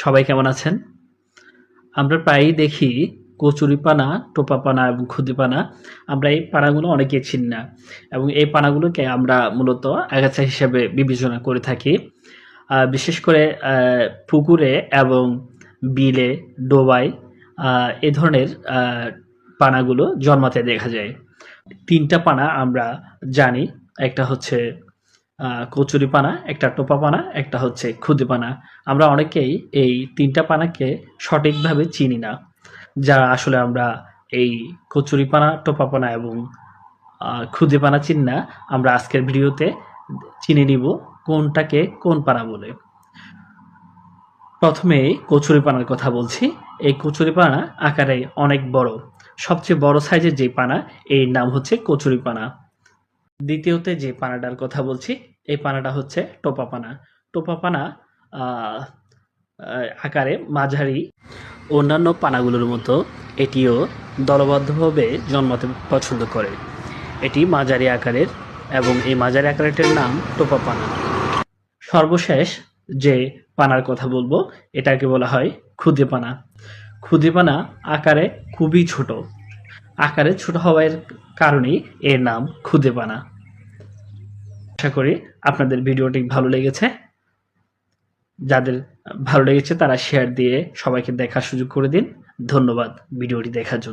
সবাই কেমন আছেন? আমরা প্রায়ই দেখি কচুরিপানা, টোপাপানা এবং খুদিপানা আমরা এই পানাগুলো অনেকেই চিনি না এবং এই পানাগুলোকে আমরা মূলত আগাছা হিসেবে বিবেচনা করে থাকি। বিশেষ করে পুকুরে এবং বিলে, ডোবায় এ ধরনের পানাগুলো জন্মাতে দেখা যায়। তিনটা পানা আমরা জানি, একটা হচ্ছে কচুরি পানা, একটা টোপা পানা, একটা হচ্ছে খুদি পানা। আমরা অনেকেই এই তিনটা পানাকে সঠিকভাবে চিনি না, যা আসলে আমরা এই কচুরি পানা, টোপা পানা এবং খুদে পানা চিনি না। আমরা আজকের ভিডিওতে চিনে নিব কোনটাকে কোন পানা বলে। প্রথমে কচুরি পানার কথা বলছি। এই কচুরি পানা আকারে অনেক বড়। সবচেয়ে বড় সাইজের যে পানা, এর নাম হচ্ছে কচুরি পানা। দ্বিতীয়তে যে পানাটার কথা বলছি, এই পানাটা হচ্ছে টোপা পানা টোপা পানা আকারে মাঝারি। অন্যান্য পানাগুলোর মতো এটিও দলবদ্ধভাবে জন্মাতে পছন্দ করে। এটি মাঝারি আকারের এবং এই মাঝারি আকারেরটির নাম টোপা পানা সর্বশেষ যে পানার কথা বলব, এটাকে বলা হয় ক্ষুদে পানা ক্ষুদে পানা আকারে খুবই ছোট। আকারে ছোট হওয়ার কারণেই এর নাম ক্ষুদে পানা আশা করি আপনাদের ভিডিওটি ভালো লেগেছে। যাদের ভালো লেগেছে তারা শেয়ার দিয়ে সবাইকে দেখার সুযোগ করে দিন। ধন্যবাদ ভিডিওটি দেখার জন্য।